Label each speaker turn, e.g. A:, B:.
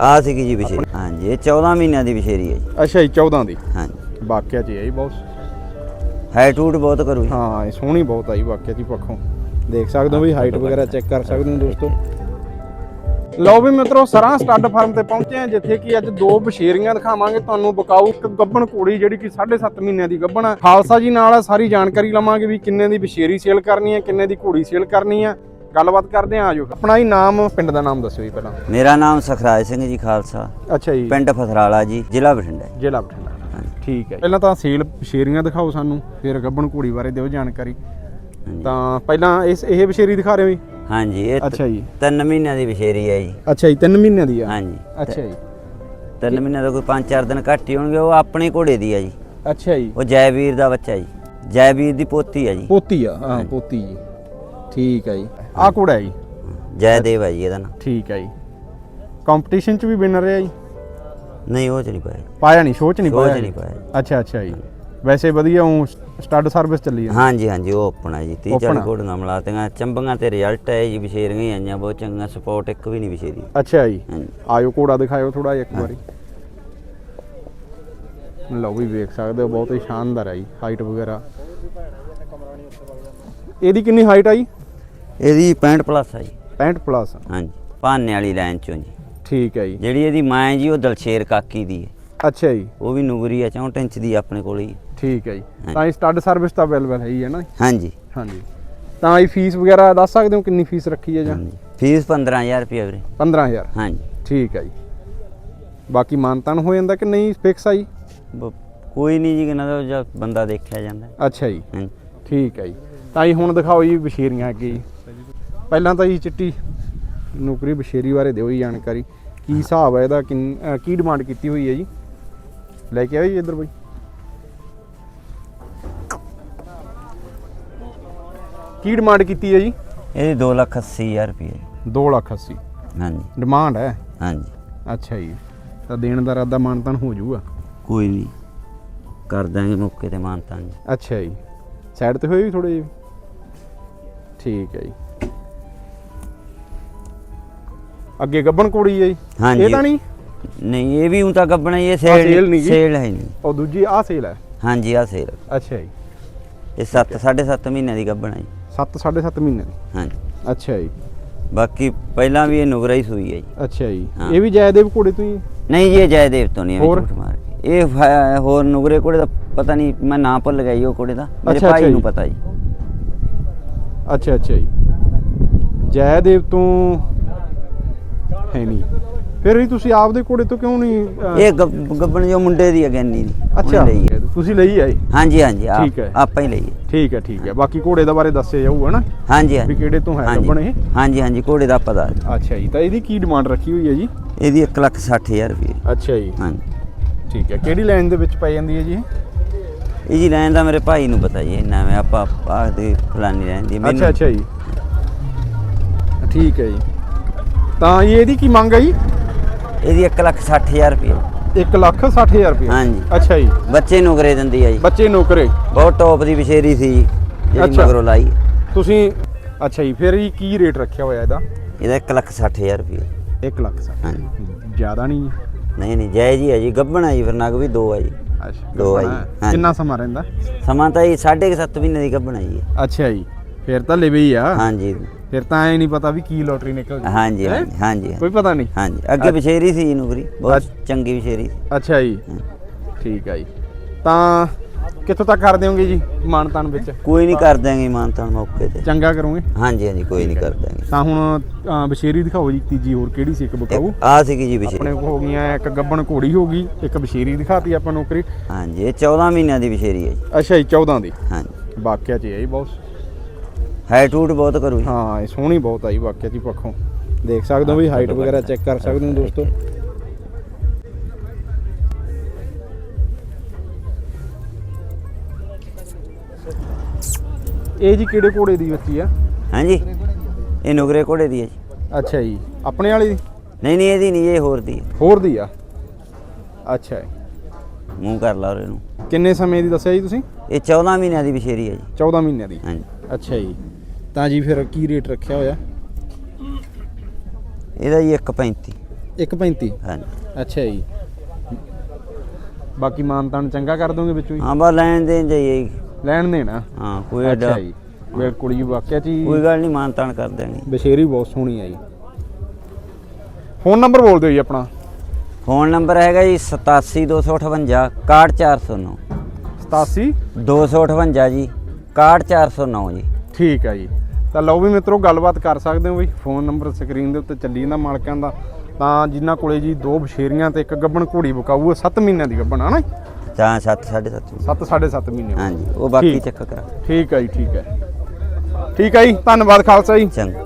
A: ਆ ਸੀਗੀ ਜੀ ਵਿਸ਼ੇਰੀ ਹਾਂਜੀ ਇਹ 14 ਮਹੀਨਿਆਂ ਦੀ ਵਿਸ਼ੇਰੀ ਹੈ ਜੀ।
B: ਅੱਛਾ ਜੀ 14 ਦੀ।
A: ਹਾਂਜੀ।
B: ਵਾਕਿਆ ਚ ਇਹ ਹੀ ਬਹੁਤ
A: ਹਾਈਟ ਹੂਟ ਬਹੁਤ ਕਰੂ ਜੀ।
B: ਹਾਂ ਇਹ ਸੋਹਣੀ ਬਹੁਤ ਆਈ ਵਾਕਿਆ ਜੀ ਪੱਖੋਂ। ਦੇਖ ਸਕਦੇ ਹੋ ਵੀ ਹਾਈਟ ਵਗੈਰਾ ਚੈੱਕ ਕਰ ਸਕਦੇ ਹੋ ਦੋਸਤੋ। ਲਓ ਵੀ ਮਿੱਤਰੋ ਸਰਾਂ ਸਟੱਡ ਫਾਰਮ ਤੇ ਪਹੁੰਚੇ ਆ ਜਿੱਥੇ ਕਿ ਅੱਜ ਦੋ ਬਸ਼ੇਰੀਆਂ ਦਿਖਾਵਾਂਗੇ ਤੁਹਾਨੂੰ। ਬਕਾਊ ਇੱਕ ਗੱਬਣ ਘੋੜੀ ਜਿਹੜੀ ਕਿ 7.5 ਮਹੀਨਿਆਂ ਦੀ ਗੱਬਣ ਆ। ਖਾਲਸਾ ਜੀ ਨਾਲ ਸਾਰੀ ਜਾਣਕਾਰੀ ਲਵਾਂਗੇ ਵੀ ਕਿੰਨੇ ਦੀ ਬਸ਼ੇਰੀ ਸੇਲ ਕਰਨੀ ਹੈ ਕਿੰਨੇ ਦੀ ਘੋੜੀ ਸੇਲ ਕਰਨੀ ਆ ਗੱਲਬਾਤ ਕਰਦੇ ਆ ਆਜੋ। ਆਪਣਾ ਹੀ ਨਾਮ ਪਿੰਡ ਦਾ ਨਾਮ ਦੱਸਿਓ ਜੀ ਪਹਿਲਾਂ।
A: ਮੇਰਾ ਨਾਮ ਸਖਰਾਜ ਸਿੰਘ ਜੀ ਖਾਲਸਾ।
B: ਅੱਛਾ ਜੀ।
A: ਪਿੰਡ ਫਸਰਾਲਾ ਜੀ ਜ਼ਿਲ੍ਹਾ ਬਠਿੰਡਾ।
B: ਜ਼ਿਲ੍ਹਾ ਬਠਿੰਡਾ। ਠੀਕ ਹੈ ਪਹਿਲਾਂ ਤਾਂ ਸੇਲ ਬਸ਼ੇਰੀਆਂ ਦਿਖਾਓ ਸਾਨੂੰ ਫਿਰ ਗੱਬਣ ਘੋੜੀ ਬਾਰੇ ਦਿਓ ਜਾਣਕਾਰੀ। ਤਾਂ ਪਹਿਲਾਂ ਇਸ ਇਹ ਬਸ਼ੇਰੀ ਦਿਖਾ ਰਹੇ ਹੋ ਜੀ?
A: ਹਾਂਜੀ ਇਹ
B: ਅੱਛਾ ਜੀ।
A: ਤਿੰਨ ਮਹੀਨਿਆਂ ਦੀ ਵਿਸ਼ੇਰੀ ਹੈ ਜੀ।
B: ਅੱਛਾ ਜੀ 3 ਮਹੀਨਿਆਂ ਦੀ ਆ?
A: ਹਾਂਜੀ।
B: ਅੱਛਾ ਜੀ।
A: ਤਿੰਨ ਮਹੀਨਿਆਂ ਦਾ ਕੋਈ 5-4 ਦਿਨ ਘੱਟ ਹੀ ਹੋਣਗੇ ਉਹ ਆਪਣੇ ਘੋੜੇ ਦੀ ਹੈ ਜੀ।
B: ਅੱਛਾ ਜੀ।
A: ਉਹ ਜੈਵੀਰ ਦਾ ਬੱਚਾ ਜੀ। ਜੈਵੀਰ ਦੀ ਪੋਤੀ ਹੈ ਜੀ।
B: ਪੋਤੀ ਆ ਹਾਂ ਪੋਤੀ ਜੀ। ਠੀਕ ਹੈ ਜੀ। ਆ ਕੋੜਾ ਹੈ ਜੀ।
A: ਜੈਦੇਵ ਹੈ ਜੀ ਇਹਦਾ ਨਾਮ
B: ਠੀਕ ਹੈ ਜੀ। ਕੰਪੀਟੀਸ਼ਨ ਚ ਵੀ ਵਿਨਰ ਰਿਹਾ ਜੀ?
A: ਨਹੀਂ ਉਹ ਚ ਨਹੀਂ ਪਾਇਆ।
B: ਪਾਇਆ ਨਹੀਂ ਸ਼ੋਅ ਚ ਨਹੀਂ
A: ਸ਼ੋਅ 'ਚ
B: ਪਾਇਆ?
A: ਨਹੀਂ ਪਾਇਆ ਜੀ।
B: ਅੱਛਾ ਅੱਛਾ ਜੀ। ਵੈਸੇ ਵਧੀਆ ਉਹ ਸਟੱਡ ਸਰਵਿਸ ਚੱਲੀ ਹੈ
A: ਹਾਂਜੀ ਹਾਂਜੀ ਉਹ ਆਪਣਾ ਜੀ। 30
B: ਆਪਣਾ।
A: 40 ਘੋੜੀਆਂ ਮਿਲਾਤੀਆਂ ਚੰਬੀਆਂ ਤੇ ਰਿਜ਼ਲਟ ਹੈ ਜੀ ਵਿਸ਼ੇਰੀਆਂ ਹੀ ਆਈਆਂ ਬਹੁਤ ਚੰਗਾ ਸਪੋਰਟ ਇੱਕ ਵੀ ਨਹੀਂ ਵਿਸ਼ੇਰੀ
B: ਅੱਛਾ ਜੀ।
A: ਹਾਂਜੀ।
B: ਆਇਓ ਘੋੜਾ ਦਿਖਾਇਓ ਥੋੜਾ ਇੱਕ ਵਾਰੀ। ਲਓ ਵੀ ਵੇਖ ਸਕਦੇ ਹੋ ਬਹੁਤ ਹੀ ਸ਼ਾਨਦਾਰ ਹੈ ਜੀ ਹਾਈਟ ਵਗੈਰਾ। ਇਹਦੀ ਕਿੰਨੀ ਹਾਈਟ ਆਈ
A: ਇਹਦੀ 65 ਪਲੱਸ ਆ ਜੀ।
B: 65 ਪਲੱਸ
A: ਹਾਂਜੀ ਭਾਨੇ ਵਾਲੀ ਲਾਈਨ ਚੋਂ ਜੀ।
B: ਠੀਕ ਹੈ ਜੀ।
A: ਜਿਹੜੀ ਇਹਦੀ ਮਾਂ ਹੈ ਜੀ ਉਹ ਦਲਸ਼ੇਰ ਕਾਕੀ ਦੀ ਹੈ।
B: ਅੱਛਾ ਜੀ।
A: ਉਹ ਵੀ ਨੂਗਰੀ ਆ 64 ਇੰਚ ਦੀ ਆਪਣੇ ਕੋਲ ਹੀ।
B: ਠੀਕ ਹੈ ਜੀ। ਤਾਂ ਇਹ ਸਟੱਡ ਸਰਵਿਸ ਤਾਂ ਅਵੇਲੇਬਲ ਹੈ ਹੀ ਹੈ ਨਾ
A: ਹਾਂਜੀ।
B: ਹਾਂਜੀ। ਤਾਂ ਇਹ ਫੀਸ ਵਗੈਰਾ ਦੱਸ ਸਕਦੇ ਹੋ ਕਿੰਨੀ ਫੀਸ ਰੱਖੀ ਹੈ ਜਾਂ?
A: ਫੀਸ 15000 ਰੁਪਏ ਵੀਰੇ।
B: 15000
A: ਹਾਂਜੀ।
B: ਠੀਕ ਹੈ ਜੀ। ਬਾਕੀ ਮਾਨਤਾਨ ਹੋ ਜਾਂਦਾ ਕਿ ਨਹੀਂ ਫਿਕਸ ਆ ਜੀ?
A: ਕੋਈ ਨਹੀਂ ਜੀ ਕਿਨਾਂ ਦਾ ਬੰਦਾ ਦੇਖਿਆ ਜਾਂਦਾ।
B: ਅੱਛਾ ਜੀ।
A: ਹਾਂਜੀ।
B: ਠੀਕ ਹੈ ਜੀ। ਤਾਂ ਇਹ ਹੁਣ ਦਿਖਾਓ ਜੀ ਬਸ਼ੇਰੀਆਂ ਅੱਗੇ ਜੀ ਪਹਿਲਾਂ ਤਾਂ ਜੀ ਚਿੱਟੀ ਨੌਕਰੀ ਬਸ਼ੇਰੀ ਬਾਰੇ ਦਿਓ ਜੀ ਜਾਣਕਾਰੀ। ਕੀ ਹਿਸਾਬ ਹੈ ਇਹਦਾ ਕੀ ਡਿਮਾਂਡ ਕੀਤੀ ਹੋਈ ਹੈ ਜੀ? ਲੈ ਕੇ ਆਓ ਜੀ ਇੱਧਰ ਬਈ। ਕੀ ਡਿਮਾਂਡ ਕੀਤੀ ਹੈ ਜੀ?
A: ਇਹਦੀ 280000 ਰੁਪਏ
B: 2 ਲੱਖ 80
A: ਹਾਂਜੀ।
B: ਡਿਮਾਂਡ ਹੈ?
A: ਹਾਂਜੀ।
B: ਅੱਛਾ ਜੀ। ਤਾਂ ਦੇਣ ਦਾ ਰਾਦਾ ਮਾਨਤਾਨ ਹੋ ਜਾਊਗਾ।
A: ਕੋਈ ਨਹੀਂ। ਕਰ ਦਾਂਗੇ ਮੌਕੇ ਤੇ ਮਾਨਤਾਂ ਜੀ।
B: ਅੱਛਾ ਜੀ। ਸਾਈਡ ਤੇ ਹੋਏ ਵੀ ਥੋੜੇ ਜਿਹੇ? ਠੀਕ ਹੈ ਜੀ। ਅੱਗੇ ਗੱਬਣ ਕੋੜੀ ਹੈ ਜੀ।
A: ਹਾਂਜੀ।
B: ਇਹ ਤਾਂ ਨਹੀਂ?
A: ਨਹੀਂ ਇਹ ਵੀ ਉਂ ਤਾਂ ਗੱਬਣਾ ਇਹ ਸੇਲ
B: ਸੇਲ
A: ਹੈ ਨਹੀਂ
B: ਉਹ ਦੂਜੀ ਆਹ ਸੇਲ ਹੈ?
A: ਹਾਂਜੀ ਆ ਸੇਲ
B: ਅੱਛਾ ਜੀ।
A: ਇਹ 7 7.5 ਮਹੀਨਿਆਂ ਦੀ ਗੱਬਣਾ ਜੀ।
B: 7 7.5 ਮਹੀਨੇ ਦੀ?
A: ਹਾਂਜੀ।
B: ਅੱਛਾ ਜੀ।
A: ਬਾਕੀ ਪਹਿਲਾਂ ਵੀ ਇਹ ਨੁਗਰਾ ਹੀ ਸੂਈ ਹੈ ਜੀ।
B: ਅੱਛਾ ਜੀ। ਇਹ ਵੀ ਜੈਦੇਵ ਘੋੜੇ ਤੋਂ ਹੀ
A: ਨਹੀਂ ਜੀ ਇਹ ਜੈਦੇਵ ਤੋਂ ਨਹੀਂ
B: ਹੋਰ?
A: ਇਹ ਹੋਰ ਨੁਗਰੇ ਕੋੜੇ ਦਾ ਪਤਾ ਨਹੀਂ ਮੈਂ ਨਾਂ ਭੁੱਲ ਗਿਆ ਜੀ ਉਹ ਕੋੜੇ ਦਾ। ਮੇਰੇ
B: ਅੱਛਾ,
A: ਭਾਈ ਨੂੰ। ਪਤਾ ਜੀ।
B: ਅੱਛਾ ਅੱਛਾ ਜੀ। ਜੈਦੇਵ ਤੋਂ ਹੈ ਨਹੀਂ। ਫਿਰ ਵੀ ਤੁਸੀਂ ਆਪਦੇ ਘੋੜੇ ਤੋਂ ਕਿਉਂ ਨਹੀਂ ਅਹ,
A: ਇਹ ਗੱਬ- ਗੱਬਣ ਜੋ ਮੁੰਡੇ ਦੀ ਹੈ ਗਿਆਨੀ ਦੀ। ਉਹਨੇ
B: ਅੱਛਾ।
A: ਲਈ ਹੈ।
B: ਤੁਸੀਂ ਲਈ ਆਏ
A: ਹਾਂਜੀ ਹਾਂਜੀ ਆਪ-
B: ਠੀਕ ਹੈ।
A: ਆਪਾਂ ਹੀ ਲਈਏ।
B: ਠੀਕ ਹੈ ਠੀਕ ਹੈ। ਬਾਕੀ ਘੋੜੇ ਦਾ ਬਾਰੇ ਦੱਸਿਆ ਜਾਊਗਾ ਨਾ।
A: ਹਾਂਜੀ
B: ਵੀ
A: ਹਾਂਜੀ
B: ਕਿਹੜੇ ਤੋਂ ਹੈ
A: ਹਾਂਜੀ।
B: ਗੱਬਣ ਇਹ?
A: ਹਾਂਜੀ ਹਾਂਜੀ ਘੋੜੇ ਦਾ ਪਤਾ
B: ਅੱਛਾ ਜੀ। ਤਾਂ ਇਹਦੀ ਕੀ ਡਿਮਾਂਡ ਰੱਖੀ ਹੋਈ ਹੈ ਜੀ?
A: ਇਹਦੀ 1 ਲੱਖ 60000 ਰੁਪਏ
B: ਅੱਛਾ ਜੀ।
A: ਹਾਂਜੀ।
B: ਠੀਕ ਹੈ। ਕਿਹੜੀ ਲਾਈਨ ਦੇ ਵਿੱਚ ਪੈ ਜਾਂਦੀ ਹੈ ਜੀ ਇਹ?
A: ਇਹ ਜੀ ਲੈਣ ਦਾ ਮੇਰੇ ਭਾਈ ਨੂੰ ਪਤਾ ਜੀ ਇੰਨਾ ਮੈਂ ਆਪਾਂ ਆਖਦੇ ਫਲਾਨੀ ਰਹਿੰਦੀ
B: ਅੱਛਾ ਅੱਛਾ ਜੀ। ਠੀਕ ਹੈ ਜੀ। ਤਾਂ ਇਹ ਇਹਦੀ ਕੀ ਮੰਗ ਹੈ ਜੀ?
A: ਇਹਦੀ 1 ਲੱਖ 60000 ਰੁਪਏ।
B: 1 ਲੱਖ 60000 ਰੁਪਏ?
A: ਹਾਂਜੀ।
B: ਅੱਛਾ ਜੀ।
A: ਬੱਚੇ ਨੁਗਰੇ ਦਿੰਦੀ ਆ ਜੀ।
B: ਬੱਚੇ ਨੌਕਰੇ
A: ਬਹੁਤ ਟੌਪ ਦੀ ਵਿਸ਼ੇਰੀ ਸੀ ਜਿਹੜੀ
B: ਅੱਛਾ।
A: ਮਗਰੋਂ ਲਾਈ।
B: ਤੁਸੀਂ ਅੱਛਾ ਜੀ ਫਿਰ ਇਹ ਕੀ ਰੇਟ ਰੱਖਿਆ ਹੋਇਆ ਇਹਦਾ?
A: ਇਹਦਾ 1 ਲੱਖ 60000 ਰੁਪਏ।
B: 1 ਲੱਖ ਸੱਠ।
A: ਹਾਂਜੀ।
B: ਜ਼ਿਆਦਾ ਨਹੀਂ ਜੀ।
A: ਨਹੀਂ ਨਹੀਂ ਜੈ ਜੀ ਹੈ ਜੀ ਗੱਬਣਾ ਜੀ ਫਿਰ ਨਗ ਵੀ ਦੋ ਆ ਜੀ।
B: ਅੱਛਾ।
A: ਦੋ ਆ ਜੀ,
B: ਗੱਭਣਾ ਹੈ।
A: ਹਾਂਜੀ।
B: ਕਿੰਨਾ ਸਮਾਂ ਰਹਿੰਦਾ?
A: ਸਮਾਂ ਤਾਂ ਇਹ 7.5 ਮਹੀਨੇ ਦੀ ਗੱਬਣਾ ਜੀ ਇਹ।
B: ਅੱਛਾ ਜੀ। ਫਿਰ ਤਾਂ ਲਿਵੇ ਹੀ ਆ।
A: ਹਾਂਜੀ।
B: ਫਿਰ ਤਾਂ ਐ ਨਹੀਂ ਪਤਾ ਵੀ ਕੀ ਲੋਟਰੀ ਨਿਕਲ ਗਈ
A: ਹਾਂਜੀ
B: ਹੈਂ?
A: ਹਾਂਜੀ ਹਾਂਜੀ
B: ਕੋਈ ਪਤਾ ਨਹੀਂ।
A: ਹਾਂਜੀ। ਅੱਗੇ ਵਿਸ਼ੇਰੀ ਸੀ ਜੀ ਨੁਗਰੀ ਬਹੁਤ
B: ਅੱਛ-
A: ਚੰਗੀ ਵਿਸ਼ੇਰੀ ਸੀ।
B: ਅੱਛਾ ਜੀ।
A: ਹਾਂ।
B: ਠੀਕ ਹੈ ਜੀ। ਤਾਂ ਕਿੱਥੋਂ ਤੱਕ ਕਰ ਦਿਓਗੇ ਜੀ ਮਾਨਤਾਨ ਵਿੱਚ?
A: ਕੋਈ ਨਹੀਂ ਕਰ ਦਾਂਗੇ ਮਾਨਤਾਨ ਮੌਕੇ ਤੇ।
B: ਚੰਗਾ ਕਰੋਗੇ?
A: ਹਾਂਜੀ ਹਾਂਜੀ ਕੋਈ ਨਹੀਂ ਕਰ ਦਾਂਗੇ
B: ਤਾਂ ਹੁਣ ਅ, ਬਸ਼ੇਰੀ ਦਿਖਾਓ ਜੀ ਤੀਜੀ ਹੋਰ ਕਿਹੜੀ ਸੀ ਇੱਕ ਬਕਾਊ
A: ਆ ਸੀਗੀ ਜੀ
B: ਆਪਣੇ
A: ਵਿਸ਼ੇਰੀ
B: ਕੋਲ ਹੋ ਗਈਆਂ ਇੱਕ ਗੱਬਣ ਘੋੜੀ ਹੋ ਗਈ ਇੱਕ ਬਸ਼ੇਰੀ ਦਿਖਾਤੀ ਆਪਾਂ ਨੌਕਰੀ
A: ਹਾਂਜੀ ਇਹ 14 ਮਹੀਨਿਆਂ ਦੀ ਵਿਸ਼ੇਰੀ ਹੈ ਜੀ।
B: ਅੱਛਾ ਜੀ 14 ਦੀ।
A: ਹਾਂਜੀ।
B: ਵਾਕਿਆ ਚ ਹੈ ਜੀ ਬਹੁਤ
A: ਹਾਈਟ ਹੂਟ ਬਹੁਤ ਕਰੂ ਜੀ।
B: ਹਾਂ ਇਹ ਸੋਹਣੀ ਬਹੁਤ ਆਈ ਵਾਕਿਆ ਜੀ ਪੱਖੋਂ। ਦੇਖ ਸਕਦੇ ਹੋ ਵੀ ਹਾਈਟ ਵਗੈਰਾ ਚੈੱਕ ਕਰ ਸਕਦੇ ਹੋ ਦੋਸਤੋ। ਇਹ ਜੀ ਕਿਹੜੇ ਘੋੜੇ ਦੀ ਬੱਚੀ ਆ?
A: ਹਾਂਜੀ। ਇਹ ਨੁਗਰੇ ਘੋੜੇ ਦੀ ਹੈ ਜੀ।
B: ਅੱਛਾ ਜੀ। ਆਪਣੇ ਵਾਲੀ? ਦੀ
A: ਨਹੀਂ ਨਹੀਂ ਇਹਦੀ ਨਹੀਂ ਇਹ ਹੋਰ ਦੀ ਹੈ।
B: ਹੋਰ ਦੀ ਆ? ਅੱਛਾ ਜੀ।
A: ਮੂੰਹ ਕਰ ਲਾ ਇਹਨੂੰ
B: ਕਿੰਨੇ ਸਮੇਂ ਦੀ ਦੱਸਿਆ ਜੀ ਤੁਸੀਂ?
A: ਇਹ 14 ਮਹੀਨਿਆਂ ਦੀ ਵਿਸ਼ੇਰੀ ਹੈ ਜੀ।
B: 14 ਮਹੀਨਿਆਂ ਦੀ।
A: ਹਾਂਜੀ।
B: ਅੱਛਾ ਜੀ। ਤਾਂ ਜੀ ਫਿਰ ਕੀ ਰੇਟ ਰੱਖਿਆ ਹੋਇਆ?
A: ਇਹਦਾ ਜੀ 1.35
B: 135
A: ਹਾਂਜੀ।
B: ਅੱਛਾ ਜੀ। ਬਾਕੀ ਮਾਨਤਾਨ ਚੰਗਾ ਕਰ ਦੋਗੇ ਵਿੱਚੋਂ ਹੀ?
A: ਹਾਂ ਬਸ ਲੈਣ ਦੇਣ ਜਾਈਏ ਜੀ।
B: ਲੈਣ ਦੇਣਾ।
A: ਹਾਂ ਕੋਈ ਐਡਾ
B: ਅੱਛਾ ਜੀ। ਬਿਲਕੁਲ ਜੀ ਵਾਕਿਆ ਚ
A: ਕੋਈ ਗੱਲ ਨਹੀਂ ਮਾਨਤਾਨ ਕਰ ਦੇਣੀ।
B: ਬਸ਼ੇਰੀ ਬਹੁਤ ਸੋਹਣੀ ਆ ਜੀ। ਫੋਨ ਨੰਬਰ ਬੋਲ ਦਿਓ ਜੀ ਆਪਣਾ।
A: ਫੋਨ ਨੰਬਰ ਹੈਗਾ ਜੀ 87258 61409
B: 87
A: 258 ਜੀ 61409 ਜੀ।
B: ਠੀਕ ਆ ਜੀ। ਤਾਂ ਲਓ ਵੀ ਮਿੱਤਰੋ ਗੱਲਬਾਤ ਕਰ ਸਕਦੇ ਹੋ ਬਈ ਫੋਨ ਨੰਬਰ ਸਕਰੀਨ ਦੇ ਉੱਤੇ ਚੱਲੀ ਜਾਂਦਾ ਮਾਲਕਾਂ ਦਾ। ਤਾਂ ਜਿਨ੍ਹਾਂ ਕੋਲੇ ਜੀ ਦੋ ਬਸ਼ੇਰੀਆਂ ਤੇ ਇੱਕ ਗੱਬਣ ਘੋੜੀ ਬਕਾਊ 7 ਮਹੀਨਿਆਂ ਦੀ ਗੱਬਣ ਹਨਾ
A: ਜਾਂ 7 7.5
B: 7 7.5 ਮਹੀਨੇ।
A: ਹਾਂਜੀ ਉਹ ਬਾਕੀ
B: ਠੀਕ।
A: ਚੈੱਕ ਕਰਾ
B: ਠੀਕ ਆ ਜੀ ਠੀਕ ਹੈ ਠੀਕ ਆ ਜੀ ਧੰਨਵਾਦ ਖਾਲਸਾ ਜੀ।
A: ਚੰਗਾ।